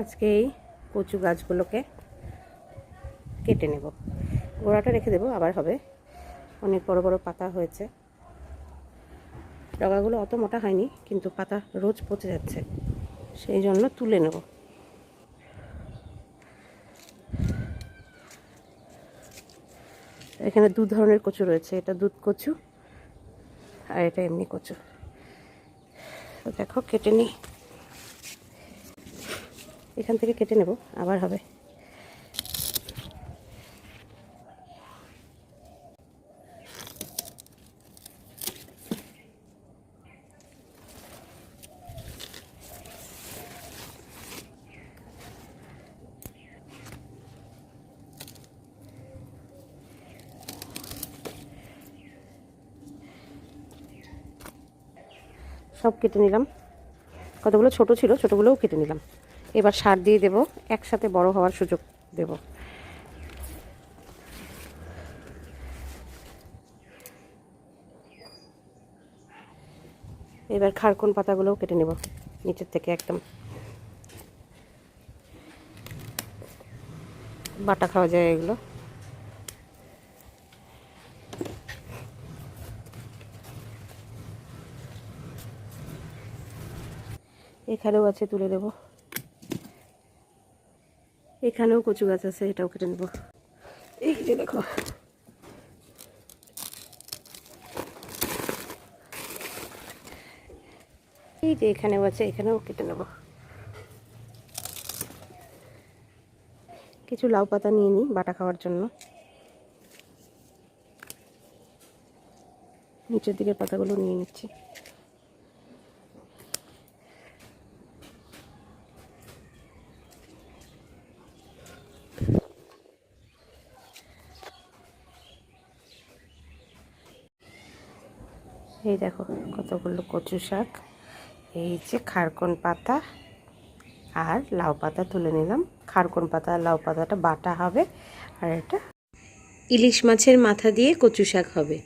আজকে এই কচু গাছগুলোকে কেটে নেব। গোড়াটা রেখে দেবো, আবার হবে। অনেক বড় বড় পাতা হয়েছে। ডগাগুলো অত মোটা হয়নি, কিন্তু পাতা রোজ পচে যাচ্ছে। সেই জন্য তুলে নেব। এখানে দু ধরনের কচু রয়েছে, এটা দুধ কচু আর এটা এমনি কচু। দেখো, কেটে নিই। এখান থেকে কেটে নেব, আবার হবে। সব কেটে নিলাম। কতগুলো ছোট ছিল, ছোটগুলোও কেটে নিলাম। এবার সার দিয়ে দেব, একসাথে বড় হওয়ার সুযোগ দেব। এবার খারকোন পাতাগুলোও কেটে নেব, নিচের থেকে একদম। বাটা খাওয়া যায় এগুলো। এখানেও আছে তুলে দেব। এখানেও কচু গাছ আছে, এটাও কেটে নেব। এই যে দেখো। এই যে এখানেও আছে, এখানেও কেটে নেব। কিছু লাউ পাতা নিয়ে নিই বাটা খাওয়ার জন্য। নিচের দিকের পাতাগুলো নিয়ে নিচ্ছি। এই দেখো কতগুলো কচু শাক, এই যে খারকন পাতা আর লাউ পাতা তুলে নিলাম। খারকন পাতা আর লাউ পাতাটা বাটা হবে আর এটা ইলিশ মাছের মাথা দিয়ে কচু শাক হবে।